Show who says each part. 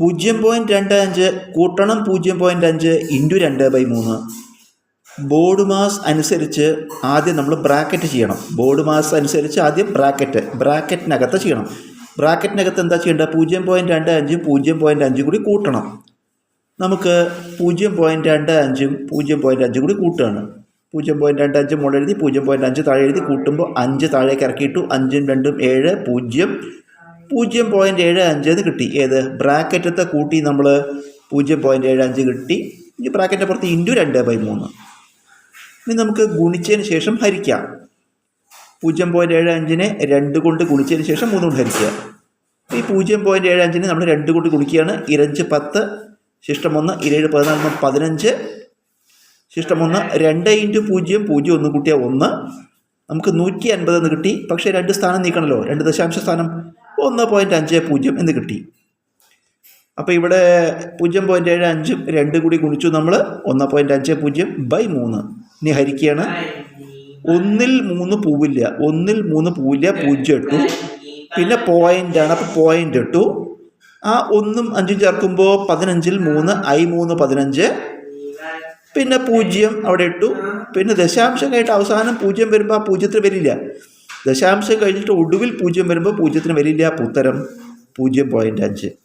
Speaker 1: പൂജ്യം പോയിന്റ് രണ്ട് അഞ്ച് കൂട്ടണം പൂജ്യം പോയിന്റ് അഞ്ച് ഇന്റു രണ്ട് ബൈ മൂന്ന്. ബോർഡ് മാസ് അനുസരിച്ച് ആദ്യം നമ്മൾ ബ്രാക്കറ്റ് ചെയ്യണം. ബോർഡ് മാസ് അനുസരിച്ച് ആദ്യം ബ്രാക്കറ്റ് ബ്രാക്കറ്റിനകത്ത് ചെയ്യണം. ബ്രാക്കറ്റിനകത്ത് എന്താ ചെയ്യേണ്ടത്? പൂജ്യം പോയിന്റ് രണ്ട് അഞ്ചും പൂജ്യം പോയിന്റ് അഞ്ചും കൂടി കൂട്ടണം. നമുക്ക് പൂജ്യം പോയിന്റ് രണ്ട് അഞ്ചും പൂജ്യം പോയിന്റ് അഞ്ചും കൂടി കൂട്ടുകയാണ്. പൂജ്യം പോയിന്റ് രണ്ട് അഞ്ച് മുകളിൽ എഴുതി പൂജ്യം പോയിന്റ് അഞ്ച് താഴെ എഴുതി കൂട്ടുമ്പോൾ അഞ്ച് താഴേക്ക് ഇറക്കിയിട്ടു അഞ്ചും രണ്ടും ഏഴ് പൂജ്യം പൂജ്യം പോയിന്റ് ഏഴ് അഞ്ച് എന്ന് കിട്ടി. ഏത്? ബ്രാക്കറ്റത്തെ കൂട്ടി നമ്മൾ പൂജ്യം പോയിന്റ് ഏഴ് അഞ്ച് കിട്ടി. ഇനി ബ്രാക്കറ്റ് പുറത്ത് ഇന്റു രണ്ട് ബൈ മൂന്ന്. ഇനി നമുക്ക് ഗുണിച്ചതിന് ശേഷം ഹരിക്കാം. പൂജ്യം പോയിന്റ് ഏഴ് അഞ്ചിനെ രണ്ട് കൊണ്ട് ഗുണിച്ചതിന് ശേഷം മൂന്ന് കൊണ്ട് ഹരിക്കുക. ഈ പൂജ്യം പോയിന്റ് ഏഴ് അഞ്ചിനെ നമ്മൾ രണ്ട് കൊണ്ട് ഗുണിക്കുകയാണ്. ഇരഞ്ച് പത്ത് ശിഷ്ടം ഒന്ന് ഇരേഴ് പതിനാല് പതിനഞ്ച് ശിഷ്ടം ഒന്ന് രണ്ട് ഇന്റു പൂജ്യം പൂജ്യം ഒന്ന് കൂട്ടിയാൽ ഒന്ന്. നമുക്ക് നൂറ്റി അൻപത് എന്ന് കിട്ടി. പക്ഷേ രണ്ട് സ്ഥാനം നീക്കണമല്ലോ രണ്ട് ദശാംശ സ്ഥാനം. ഒന്ന് പോയിന്റ് അഞ്ച് പൂജ്യം എന്ന് കിട്ടി. അപ്പോൾ ഇവിടെ പൂജ്യം പോയിന്റ് ഏഴ് അഞ്ചും രണ്ടും കൂടി ഗുണിച്ചു നമ്മൾ ഒന്ന് പോയിന്റ് അഞ്ച് പൂജ്യം ബൈ മൂന്ന്. ഇനി ഹരിക്കുകയാണ്. ഒന്നിൽ മൂന്ന് പൂവില്ല. ഒന്നിൽ മൂന്ന് പൂവില്ല പൂജ്യം ഇട്ടു. പിന്നെ പോയിന്റ് ആണ്. അപ്പോൾ പോയിന്റ് ഇട്ടു. ആ ഒന്നും അഞ്ചും ചേർക്കുമ്പോൾ പതിനഞ്ചിൽ മൂന്ന് ഐ മൂന്ന് പതിനഞ്ച്. പിന്നെ പൂജ്യം അവിടെ ഇട്ടു. പിന്നെ ദശാംശം കഴിഞ്ഞിട്ട് അവസാനം പൂജ്യം വരുമ്പോൾ ആ പൂജ്യത്തിന് വരില്ല. ദശാംശം കഴിഞ്ഞിട്ട് ഒടുവിൽ പൂജ്യം വരുമ്പോൾ പൂജ്യത്തിന് വരില്ല. ഉത്തരം പൂജ്യം പോയിന്റ് അഞ്ച്.